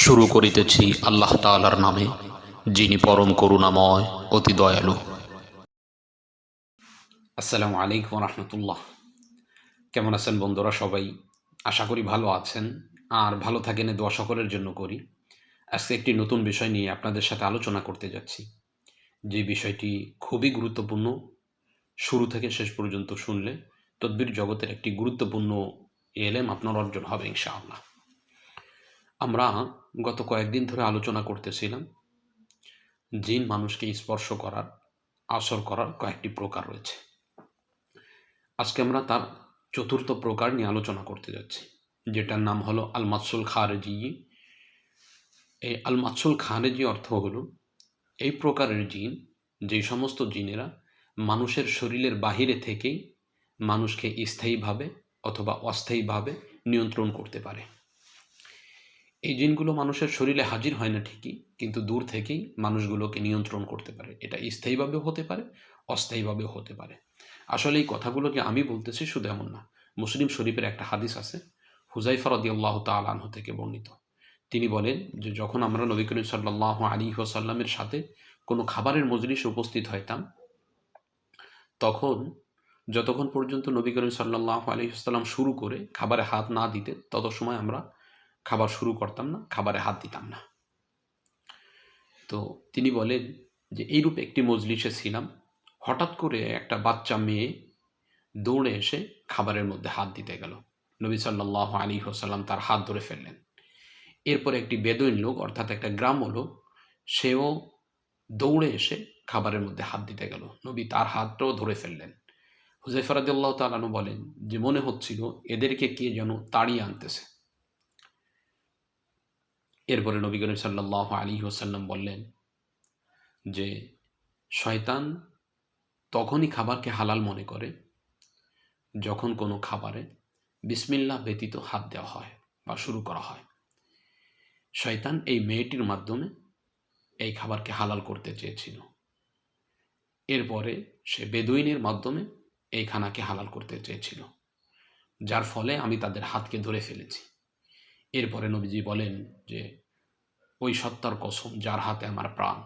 শুরু করিতেছি আল্লাহ তাআলার নামে, যিনি পরম করুণাময়, অতি দয়ালু। আসসালামু আলাইকুম রহমতুল্লাহ। কেমন আছেন বন্ধুরা সবাই? আশা করি ভালো আছেন। আর ভালো থাকেন দোয়া সকলের জন্য করি। আজকে একটি নতুন বিষয় নিয়ে আপনাদের সাথে আলোচনা করতে যাচ্ছি। যে বিষয়টি খুবই গুরুত্বপূর্ণ, শুরু থেকে শেষ পর্যন্ত শুনলে তদ্বির জগতের একটি গুরুত্বপূর্ণ এলেম আপনার অর্জন হবে ইনশাআল্লাহ। আমরা গত কয়েকদিন ধরে আলোচনা করতেছিলাম। জিন মানুষকে স্পর্শ করার, আসর করার কয়েকটি প্রকার রয়েছে। আজকে আমরা তার চতুর্থ প্রকার নিয়ে আলোচনা করতে যাচ্ছি, যেটার নাম হলো আলমাসুল খারেজি। এই আলমাসুল খারেজি অর্থ হলো, এই প্রকারের জিন যেই সমস্ত জিনেরা মানুষের শরীরের বাহিরে থেকেই মানুষকে স্থায়ীভাবে অথবা অস্থায়ীভাবে নিয়ন্ত্রণ করতে পারে। এই জিনগুলো মানুষের শরীরে হাজির হয় না ঠিকই, কিন্তু দূর থেকেই মানুষগুলোকে নিয়ন্ত্রণ করতে পারে। এটা স্থায়ীভাবেও হতে পারে, অস্থায়ীভাবেও হতে পারে। আসলে এই কথাগুলো যে আমি বলতেছি শুধু এমন না। মুসলিম শরীফের একটা হাদিস আছে হুজাইফা রদি আল্লাহ তালাহ থেকে বর্ণিত। তিনি বলেন যে, যখন আমরা নবী করিম সাল্লাহ আলী ওসাল্লামের সাথে কোনো খাবারের মজলিসে উপস্থিত হইতাম, তখন যতক্ষণ পর্যন্ত নবী করিম সাল্লাহ আলী সাল্লাম শুরু করে খাবারে হাত না দিতে তত সময় আমরা খাবার শুরু করতাম না, খাবারে হাত দিতাম না। তো তিনি বলেন যে, এইরূপ একটি মজলিসে ছিলাম, হঠাৎ করে একটা বাচ্চা মেয়ে দৌড়ে এসে খাবারের মধ্যে হাত দিতে গেল। নবী সাল্লাহ আলী হোসাল্লাম তার হাত ধরে ফেললেন। এরপরে একটি বেদইন লোক, অর্থাৎ একটা গ্রাম লোক, সেও দৌড়ে এসে খাবারের মধ্যে হাত দিতে গেল। নবী তার হাতটাও ধরে ফেললেন। হুজাইফারাদিল্লাহ তালানু বলেন যে, মনে হচ্ছিল এদেরকে কে যেন তাড়িয়ে আনতেছে। এরপরে নবী করিম সাল্লাহ আলী হোসাল্লাম বললেন যে, শয়তান তখনই খাবারকে হালাল মনে করে যখন কোনো খাবারে বিসমিল্লা ব্যতীত হাত দেওয়া হয় বা শুরু করা হয়। শয়তান এই মেয়েটির মাধ্যমে এই খাবারকে হালাল করতে চেয়েছিল। এরপরে সে বেদুইনের মাধ্যমে এই খানাকে হালাল করতে চেয়েছিল, যার ফলে আমি তাদের হাতকে ধরে ফেলেছি। এরপরে নবীজি বলেন যে, ওই সত্তার কসম যার হাতে আমার প্রাণ।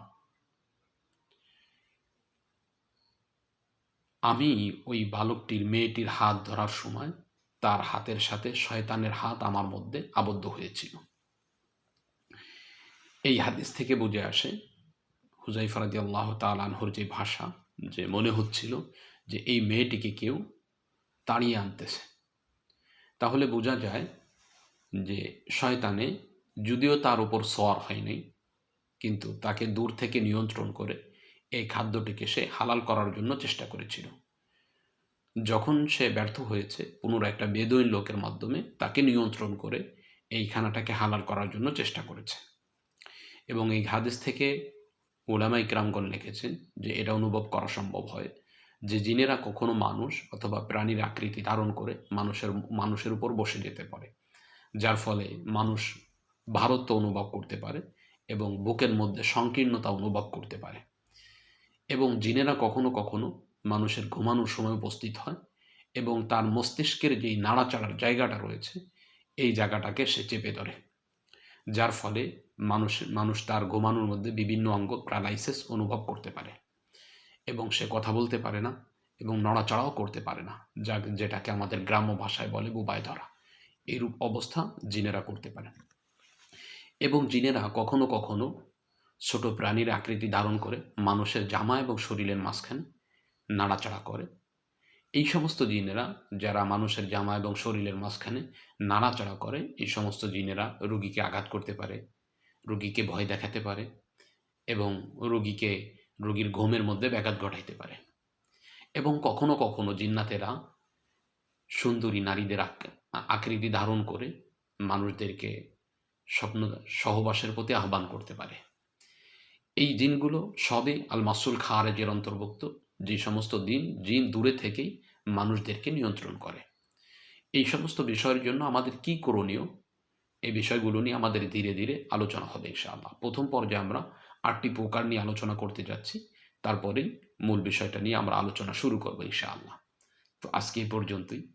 আমি ওই বালকটির মেয়েটির হাত ধরার সময় তার হাতের সাথে শয়তানের হাত আমার মধ্যে আবদ্ধ হয়েছিল। এই হাদিস থেকে বুঝে আসে হুজাই ফরাদি আল্লাহ তালানহর যে ভাষা, যে মনে হচ্ছিল যে এই মেয়েটিকে কেউ তাড়িয়ে আনতেছে। তাহলে বোঝা যায় যে শয়তানে, যদিও তার উপর সোয়ার হয়নি, কিন্তু তাকে দূর থেকে নিয়ন্ত্রণ করে এই খাদ্যটিকে সে হালাল করার জন্য চেষ্টা করেছিল। যখন সে ব্যর্থ হয়েছে, পুনরায় একটা বেদইন লোকের মাধ্যমে তাকে নিয়ন্ত্রণ করে এই খানাটাকে হালাল করার জন্য চেষ্টা করেছে। এবং এই হাদিস থেকে ওলামা ইকরামগণ লিখেছেন যে, এটা অনুভব করা সম্ভব হয় যে, জিনেরা কখনো মানুষ অথবা প্রাণীর আকৃতি ধারণ করে মানুষের মানুষের উপর বসে যেতে পারে। যার ফলে মানুষ ভারত্ব অনুভব করতে পারে এবং বুকের মধ্যে সংকীর্ণতা অনুভব করতে পারে। এবং জিনেরা কখনো কখনো মানুষের ঘুমানোর সময় উপস্থিত হয় এবং তার মস্তিষ্কের যেই নাড়াচাড়ার জায়গাটা রয়েছে, এই জায়গাটাকে সে চেপে ধরে। যার ফলে মানুষ মানুষ তার ঘুমানোর মধ্যে বিভিন্ন অঙ্গ প্যারালাইসিস অনুভব করতে পারে এবং সে কথা বলতে পারে না এবং নড়াচড়াও করতে পারে না, যা যেটাকে আমাদের গ্রাম্য ভাষায় বলে বুবায় ধরা। এইরূপ অবস্থা জিনেরা করতে পারে। এবং জিনেরা কখনো কখনো ছোট প্রাণীর আকৃতি ধারণ করে, মানুষের জামা এবং শরীরের মাঝখানে নাড়াচাড়া করে। এই সমস্ত জিনেরা যারা মানুষের জামা এবং শরীরের মাঝখানে নাড়াচাড়া করে, এই সমস্ত জিনেরা রুগীকে আঘাত করতে পারে, রুগীকে ভয় দেখাতে পারে এবং রুগীকে রুগীর ঘুমের মধ্যে ব্যাঘাত ঘটাইতে পারে। এবং কখনো কখনো জিন্নাতেরা সুন্দরী নারীদের আকৃতি ধারণ করে মানুষদেরকে স্বপ্ন, সহবাসের প্রতি আহ্বান করতে পারে। এই দিনগুলো সবই আল মাসুল খারেজের অন্তর্ভুক্ত। যে সমস্ত দিন, জিন দূরে থেকেই মানুষদেরকে নিয়ন্ত্রণ করে। এই সমস্ত বিষয়ের জন্য আমাদের কি করণীয়? এই বিষয়গুলো নিয়ে আমাদের ধীরে ধীরে আলোচনা হবে ইনশাআল্লাহ। প্রথম পর্যায়ে আমরা আটটি প্রকার নিয়ে আলোচনা করতে যাচ্ছি। তারপরেই মূল বিষয়টা নিয়ে আমরা আলোচনা শুরু করব ইনশাআল্লাহ। তো আজকে এই পর্যন্তই।